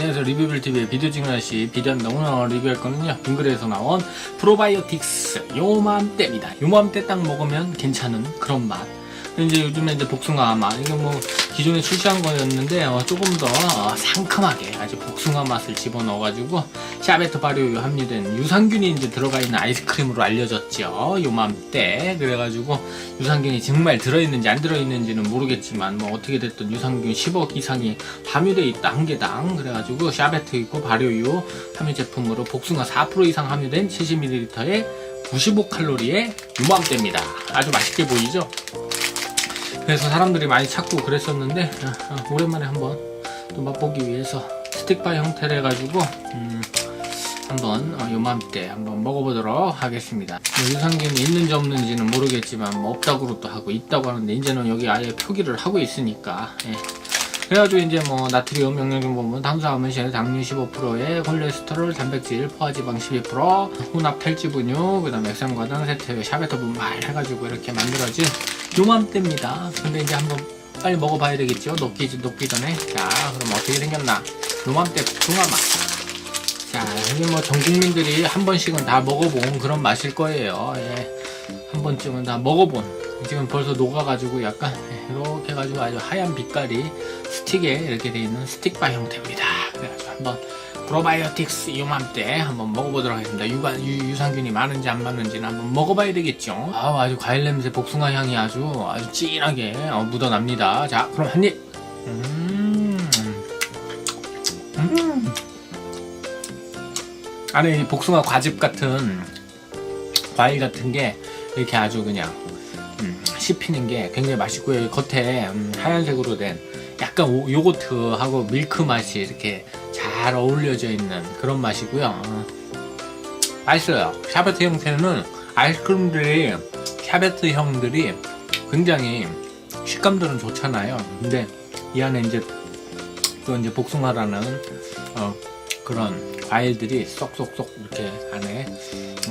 안녕하세요 리뷰빌TV의 비디오 찍는시 비디오입니다 오늘 리뷰할 거는요. 빙그레에서 나온 프로바이오틱스 요맘때입니다. 요맘때 딱 먹으면 괜찮은 그런 맛. 이제 요즘에 이제 복숭아 맛 이게 뭐 기존에 출시한 거였는데 어, 조금 더 어, 상큼하게 아주 복숭아 맛을 집어넣어가지고 샤베트 발효 함유된 유산균이 이제 들어가 있는 아이스크림으로 알려졌죠. 요맘때. 그래가지고 유산균이 정말 들어있는지 안 들어있는지는 모르겠지만 뭐 어떻게 됐든 유산균 10억 이상이 함유돼 있다 한 개당. 그래가지고 샤베트 있고 발효유 함유 제품으로 복숭아 4% 이상 함유된 70ml에 95칼로리의 유맘때입니다. 아주 맛있게 보이죠 그래서 사람들이 많이 찾고 그랬었는데 아, 아, 오랜만에 한번 또 맛보기 위해서 스틱바 형태로 해가지고 음, 한번 어, 요맘때 한번 먹어보도록 하겠습니다. 뭐 유산균이 있는지 없는지는 모르겠지만 뭐 없다고도 또 하고 있다고 하는데 이제는 여기 아예 표기를 하고 있으니까 예. 그래가지고 이제 뭐 나트리움 영양분 보면 탄수화물, 실, 당류 15%에 콜레스테롤, 단백질, 포화지방 12%, 혼합 탈지분유, 그 다음에 액상과당, 세트, 샤베트 분말 해가지고 이렇게 만들어진 요맘때입니다. 근데 이제 한번 빨리 먹어봐야 되겠죠? 녹기 녹기 전에. 자, 그럼 어떻게 생겼나? 요맘때 복숭아 맛. 자, 이게 뭐 전 국민들이 한 번씩은 다 먹어본 그런 맛일 거예요. 예. 한 번쯤은 다 먹어본. 지금 벌써 녹아가지고 약간 예, 이렇게 해가지고 아주 하얀 빛깔이 스틱에 이렇게 돼 있는 스틱바 형태입니다. 그래가지고 한번 프로바이오틱스 요맘때 한번 먹어보도록 하겠습니다. 유관, 유, 유산균이 많은지 안 많은지는 한번 먹어봐야 되겠죠. 아, 아주 과일 냄새, 복숭아 향이 아주 아주 진하게 어, 묻어납니다. 자, 그럼 한 입. 음. 음. 안에 이 복숭아 과즙 같은 과일 같은 게 이렇게 아주 그냥 음, 씹히는 게 굉장히 맛있고요. 겉에 음, 하얀색으로 된 약간 오- 요거트하고 밀크 맛이 이렇게 잘 어울려져 있는 그런 맛이고요. 어, 맛있어요. 샤베트 형태는 아이스크림들이 샤베트 형들이 굉장히 식감들은 좋잖아요. 근데 이 안에 이제 또 이제 복숭아라는 어, 그런 과일들이 쏙쏙쏙 이렇게 안에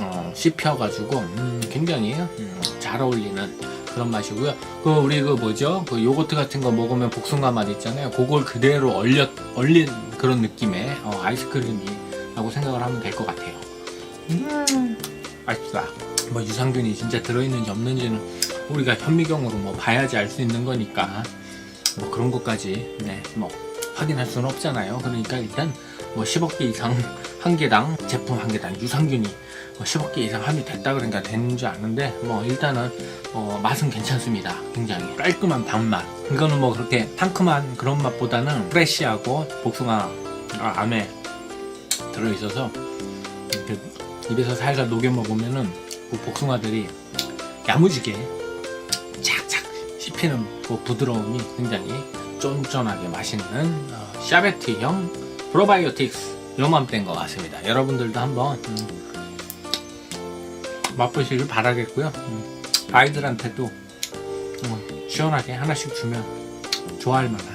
어, 씹혀가지고 음, 굉장히 음, 잘 어울리는 그런 맛이고요. 그 우리 그 뭐죠? 그 요거트 같은 거 먹으면 복숭아 맛 있잖아요. 그걸 그대로 얼려 얼린 그런 느낌의 어, 아이스크림이라고 생각을 하면 될 것 같아요. 음, 맛있다. 뭐 유산균이 진짜 들어있는지 없는지는 우리가 현미경으로 뭐 봐야지 알 수 있는 거니까 뭐 그런 것까지 네, 뭐 확인할 수는 없잖아요. 그러니까 일단 뭐 10억 개 이상 한 개당 제품 한 개당 유산균이 뭐 10억 개 이상 함유됐다 그러니까 되는 줄 아는데 뭐 일단은 어, 맛은 괜찮습니다. 굉장히 깔끔한 단맛. 이거는 뭐 그렇게 상큼한 그런 맛보다는 프레쉬하고 복숭아 아, 안에 들어있어서 이렇게 입에서 살살 녹여 먹으면은 그 복숭아들이 야무지게 착착 씹히는 그 부드러움이 굉장히 쫀쫀하게 맛있는 어, 샤베트형 프로바이오틱스 요맘때인 것 같습니다. 여러분들도 한번 음, 맛보시길 바라겠고요. 음, 아이들한테도 음, 시원하게 하나씩 주면 좋아할 만한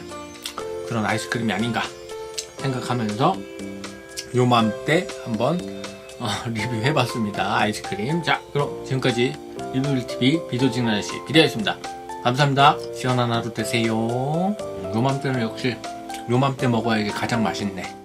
그런 아이스크림이 아닌가 생각하면서 요맘때 한번 어, 리뷰해봤습니다. 아이스크림. 자, 그럼 지금까지 비디오 찍는 아저씨 비디오였습니다. 감사합니다. 시원한 하루 되세요. 요맘때는 역시 요맘때 먹어야 이게 가장 맛있네.